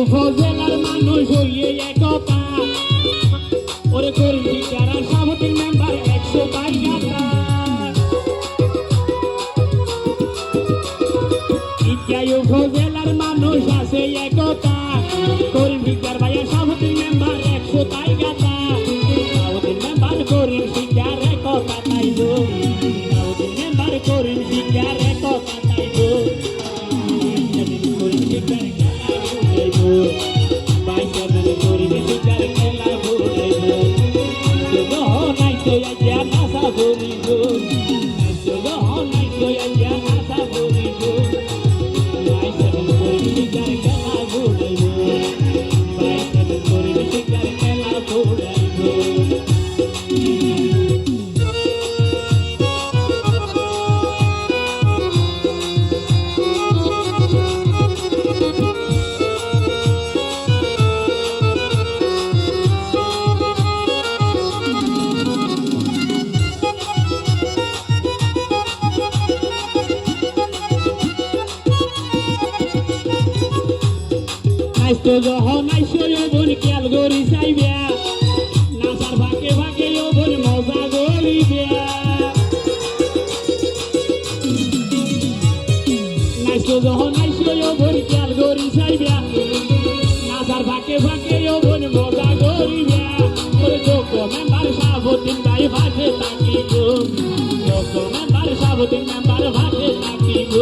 উপজেলার মানুষ হইয়ে একতা। ওরে কর্মী যারা সভাপতির মেম্বার একশো ইত্যাই উপজেলার মানুষ আছে একতা। কর্মী যার ভাইয়া আইয়া নাসা বলিব নাই তো নাইতো যখন নাইছো বোন, খেয়াল করি চাইবে। নাচার ভাগে ভাগে বোন, মজা করিবে। নাইছো যখন নাইছো বোন, খেয়াল করি চাইবে। নাচার ভাগে ভাগে বোন, মজা করিবে। ওরে যোগ্য মেম্বার সাবতিন ভাই ভাগে থাকিব যোগ্য মেম্বার সাবতিন মেম্বার ভাগে থাকিব